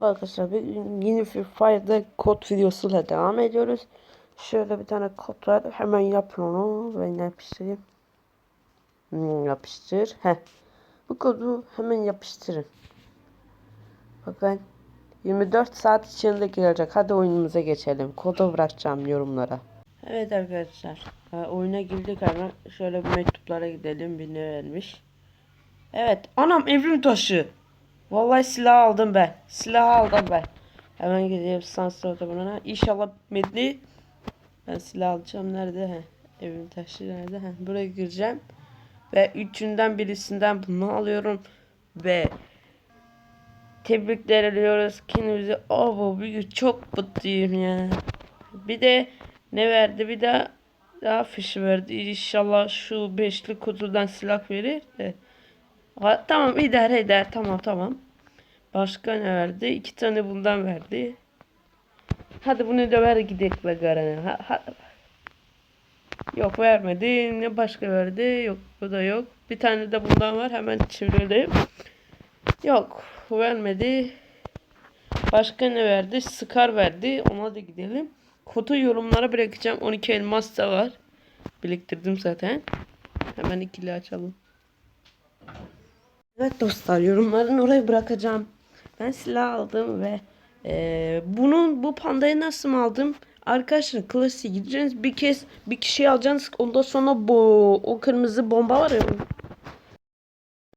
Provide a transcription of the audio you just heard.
Arkadaşlar bir yeni Free Fire'da kod videosuyla devam ediyoruz. Şöyle bir tane kod var. Hemen yapın onu. Ben yapıştırayım. Hmm, yapıştır. Heh. Bu kodu hemen yapıştırın. Bakın 24 saat içinde gelecek. Hadi oyunumuza geçelim. Kodu bırakacağım yorumlara. Evet arkadaşlar. e, oyuna girdik hemen. Şöyle bir mektuplara gidelim. Bir ne vermiş. Evet. Anam evrim taşı. Vallahi silah aldım ben. Silah aldım ben. Hemen gideyim sansür otobanına. İnşallah bitmedi. Ben silah alacağım. Nerede? He. Evim taşı nerede? He. Buraya gireceğim. Ve üçünden birisinden bunu alıyorum. Ve tebrikler ediyoruz kendimize. Oh bu bir çok mutluyum ya. Bir de ne verdi? Bir de daha fiş verdi. İnşallah şu beşli kutudan silah verir de. Ha, tamam idare eder. Tamam tamam. Başka ne verdi? İki tane bundan verdi. Hadi bunu da ver gidelim be. Ha, ha. Yok vermedi. Ne başka verdi? Yok bu da yok. Bir tane de bundan var. Hemen çevirelim. Yok vermedi. Başka ne verdi? Scar verdi. Ona da gidelim. Kodu yorumlara bırakacağım. 12 elmas da var. Biriktirdim zaten. Hemen ikili açalım. Evet dostlar yorumların oraya bırakacağım. Ben silah aldım ve eee, bunun bu pandayı nasıl aldım? Arkadaşlar klasiğe gideceğiniz bir kez bir kişiyi alacaksınız. Ondan sonra bu o kırmızı bomba var ya